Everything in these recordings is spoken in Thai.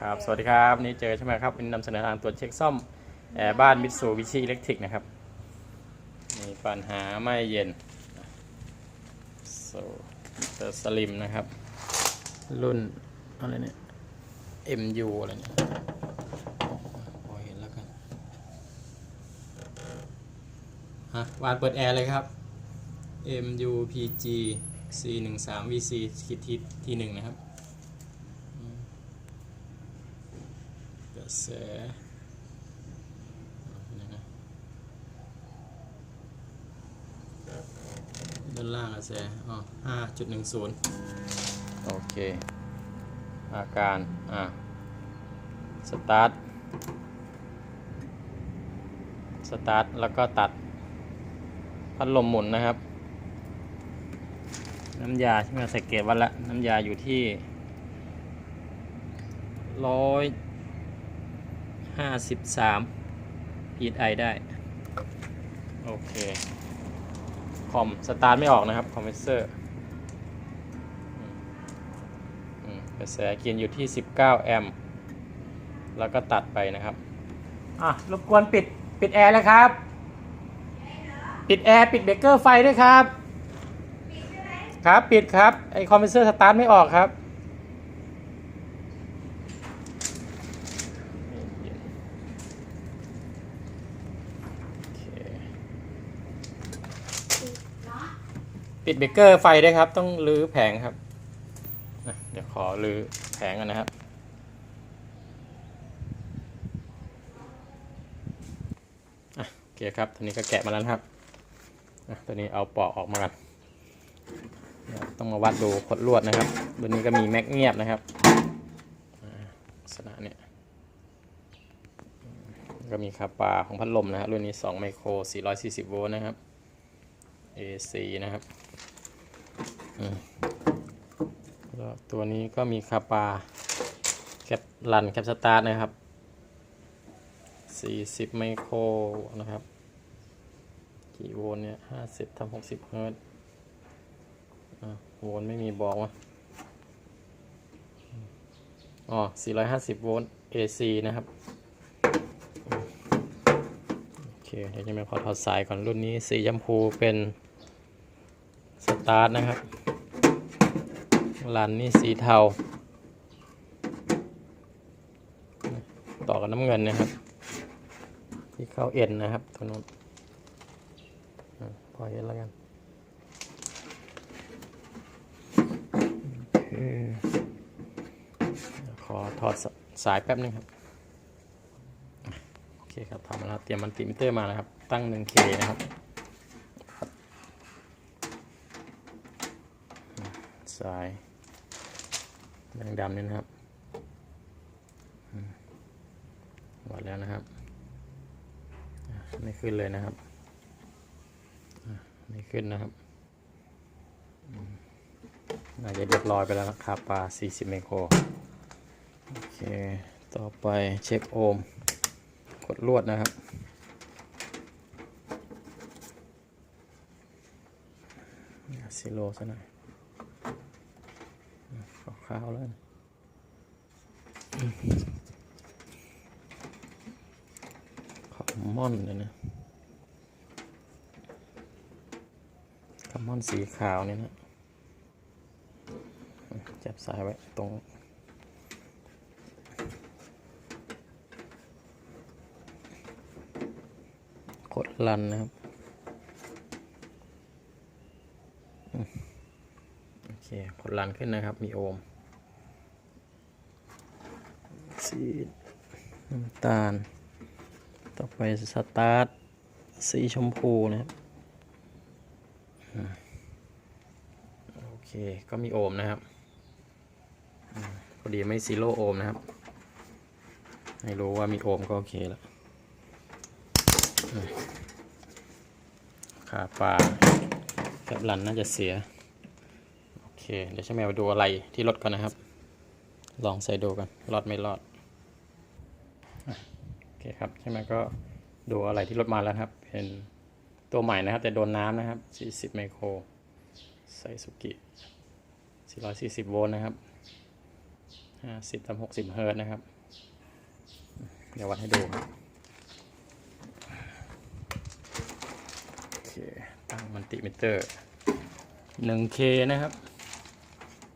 ครับ สวัสดีครับนี่เจอใช่ไหมครับวันนี้นำเสนอทางตรวจเช็คซ่อมแอร์บ้านมิตซูบิชิอิเล็กทริกนะครับ มีปัญหาไม่เย็นโซเตอร์สลิมนะครับ รุ่นอะไรเนี่ย MU อะไรเนี่ยพอเห็นแล้วกันฮะวานเปิดแอร์เลยครับ MUPG C13 VC คิดทีทีหนึ่งนะครับ ระแสนะด้านล่างกระแสอ๋อห้าจุดหนึ่งศูนย์โอเค อาการ อ่าสตาร์ท สตาร์ท แล้วก็ตัด พัดลมหมุนนะครับ น้ำยาที่มาใส่เกตวัดละ น้ำยาอยู่ที่ร้อย ห้าสิบสามพีไอได้ โอเค คอม สตาร์ทไม่ออกนะครับ คอมเพรสเซอร์อืมกระแสเกียนอยู่ที่ 19 แอมป์แล้วก็ตัดไปนะครับ อะ รบกวนปิด ปิดแอร์แล้วครับ ปิดแอร์ ปิดเบรกเกอร์ไฟด้วยครับ ครับ ปิดครับ ไอคอมเพรสเซอร์สตาร์ทไม่ออกครับ โอเค ปิดเบรกเกอร์ไฟได้ครับ ต้องรื้อแผงครับ เดี๋ยวขอรื้อแผงกันนะครับอะโอเคครับทีนี้ก็แกะมาแล้วครับตัวนี้เอาปอกออกมากันต้องมาวัดดูขดลวดนะครับตัวนี้ก็มีแม็กเงียบนะครับอ่าลักษณะเนี้ยก็มีคาปาของพัดลมนะครับรุ่นนี้ 2 ไมโคร 440 โวลต์นะครับ AC นะครับ ตัวนี้ก็มีคาปาแคปรันแคปสตาร์ทนะครับ 40 ไมโครนะครับ กี่โวลต์เนี่ย 50ทำ60 เฮิร์ต์โวลต์ไม่มีบอกว่าอ๋อ 450 โวลต์ AC นะครับ โอเค เดี๋ยวจะมาขอถอดสายก่อนรุ่นนี้สีชมพูเป็นสตาร์ทนะครับ รันนี่สีเทา ต่อกับน้ำเงินนะครับ ที่เข้าเอ็นนะครับตัวนู้นพอเห็นแล้วกันอขอถอดสสายแป๊บนึงครับ โอเคครับทำมาแล้วเตรียมมันติมิเตอร์มานะครับ ตั้ง 1K นะครับสาย แดงดำนี่นะครับวัดแล้วนะครับ ไม่ขึ้นเลยนะครับ ไม่ขึ้นนะครับอืมน่าจะเรียบร้อยไปแล้วนะครับปลา 40เมโคร โอเค ต่อไปเช็คโอห์ม กดลวดนะครับซิโลซะหน่อย ขาวแล้วนะขาวม่อนเลยนะขาวม่อนสีขาวเนี่ยนะ จับสายไว้ตรงกดลันนะครับ โอเคกดลันขึ้นนะครับ มีโอห์ม สีน้ำตาล ต่อไปสตาร์ทสีชมพูนะครับโอเค ก็มีโอห์มนะครับพอดีไม่ซีโร่โอห์มนะครับ ให้รู้ว่ามีโอห์มก็โอเคแล้วขาปลากับรันน่าจะเสีย โอเค เดี๋ยวช่างแมวดูอะไรที่รถก่อนนะครับ ลองใส่ดูกัน รอดไม่รอด คครับช่างแมก็ดูอะไรที่รถมาแล้วครับ เป็นตัวใหม่นะครับ แต่โดนน้ำนะครับ 40 ไมโครไซสุกิ 440 โวลต์นะครับห้าสิบทำหกสิบเฮิร์ตซ์นะครับ เดี๋ยววัดให้ดูโอเคตั้งมันติมิเตอร์หนึ่งเคนะครับ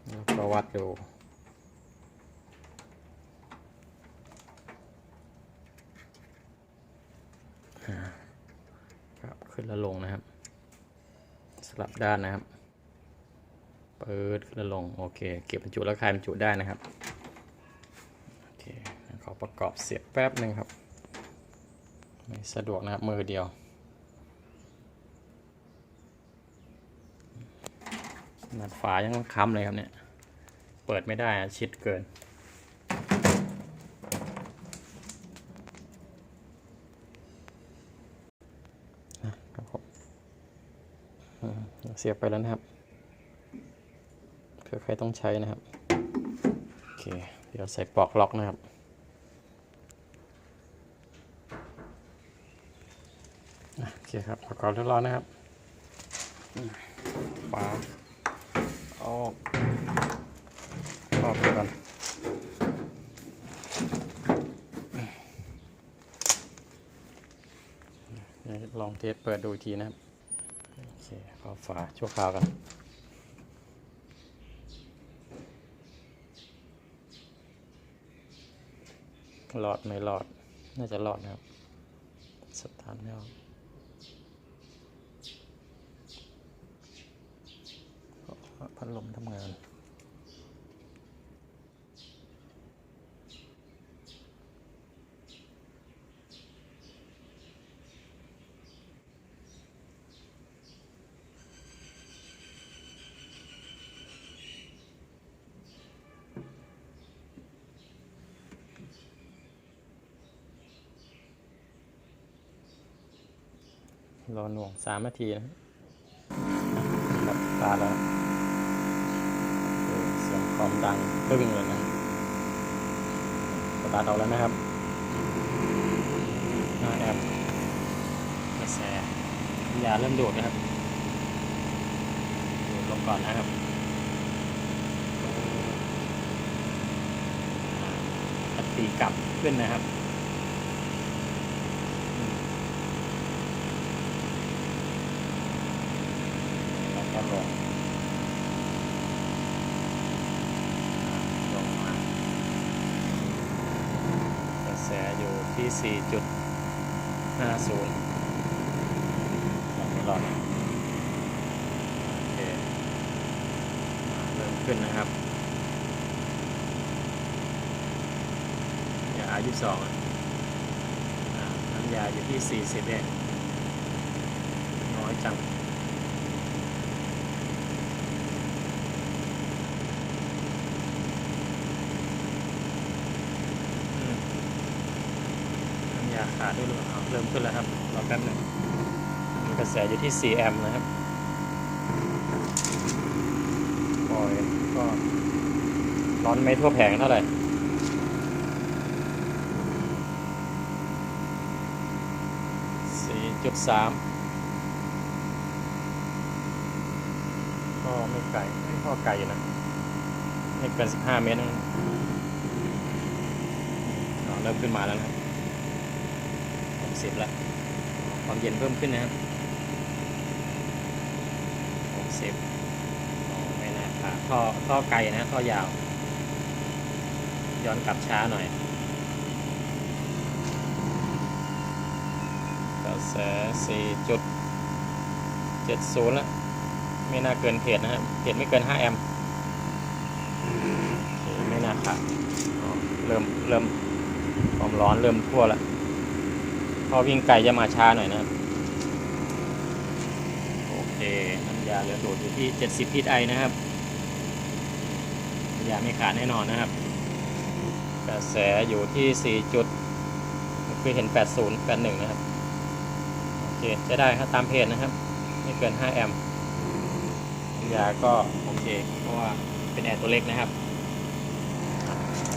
แล้วก็วัดดู ครับ ขึ้นแล้วลงนะครับ สลับด้านนะครับ เปิดขึ้นแล้วลง โอเค เก็บบรรจุแล้วคลายบรรจุได้นะครับ โอเค ขอประกอบเสียบแป๊บหนึ่งครับ ไม่สะดวกนะครับมือเดียวหนัดฝายังค้ำเลยครับเนี่ย เปิดไม่ได้ชิดเกิน ครับผมอ่า เสียบไปแล้วนะครับเผื่อใครต้องใช้นะครับโอเคเดี๋ยวใส่ปลอกล็อกนะครับโอเคครับประกอบเรียบร้อยนะครับอืมฝาออกออกไปก่อนลองเทสเปิดดูทีนะครับ ฝาชั่วคราวกันหลอดไม่หลอด น่าจะหลอดนะครับ สตาร์ทไม่ออกพัดลมทำงาน รอหน่วงสามนาทีนะครับตาแล้วเสียงคอมดังตึ้งเลยนะสตาร์ทออกแล้วนะครับหน้าแอปกระแสยาเริ่มดูดนะครับดูดลงก่อนนะครับอัดตีกลับขึ้นนะครับ แล้วก็ลงลงมากระแสอยู่ ที่ 4.50ยังไม่หลอดโอเคเริ่มขึ้นนะครับยาอายุสองน้ำยาอยู่ที่ 40เองน้อยจัง อืมน้ำยาขาดด้วยหรือ เริ่มขึ้นแล้วครับรอแป๊บหนึ่งมีกระแสอยู่ที่ 4 แอมป์นะครับปล่อยก็ร้อนไม่ทั่วแผงเท่าไหร่4.3ก็ไม่ไกลไม่พอไกลอยู่นะไม่เกิน15เมตรนะเริ่มขึ้นมาแล้วนะ ครับหกสิบแล้วความเย็นเพิ่มขึ้นนะครับหกสิบอ๋อไม่น่าขาดท่อท่อไกลนะท่อยาว ย้อนกลับช้าหน่อยกระแสสี่จุดเจ็ดศูนย์แล้วไม่น่าเกินเพจนะครับเพจไม่เกินห้าแอมป์ไม่น่าขาดเริ่มเริ่มความร้อนเริ่มทั่วแล้ว พอวิ่งไกลจะมาช้าหน่อยนะครับ โอเค น้ำยาเหลือดูดอยู่ที่ 70พีไอนะครับ น้ำยาไม่ขาดแน่นอนนะครับ กระแสอยู่ที่ 4 จุดคือเห็น 80 81 นะครับ โอเคใช้ได้ครับตามเพจนะครับ ไม่เกิน 5 แอมป์น้ำยาก็โอเค เพราะว่าเป็นแอร์ตัวเล็กนะครับ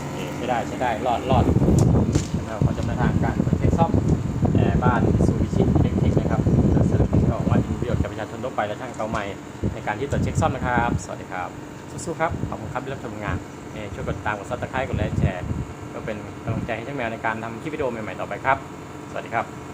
โอเคใช้ได้ใช้ได้รอดรอดเราขอจำแนทางการเช็คซ่อม แอร์บ้านซูบิชิเทคนิคนะครับจะเสนอที่ออกมาเป็นประโยชน์กับประชาชนทั่วไปและช่างเตาใหม่ในการที่ตรวจเช็คซ่อมนะครับ สวัสดีครับสู้ๆครับขอบคุณครับที่รับชมงานช่วยกดติดตามกดซับสไครต์กดไลค์แชร์ก็เป็นกำลังใจให้ช่างแมวในการทำคลิปวิดีโอใหม่ๆต่อไปครับ สวัสดีครับ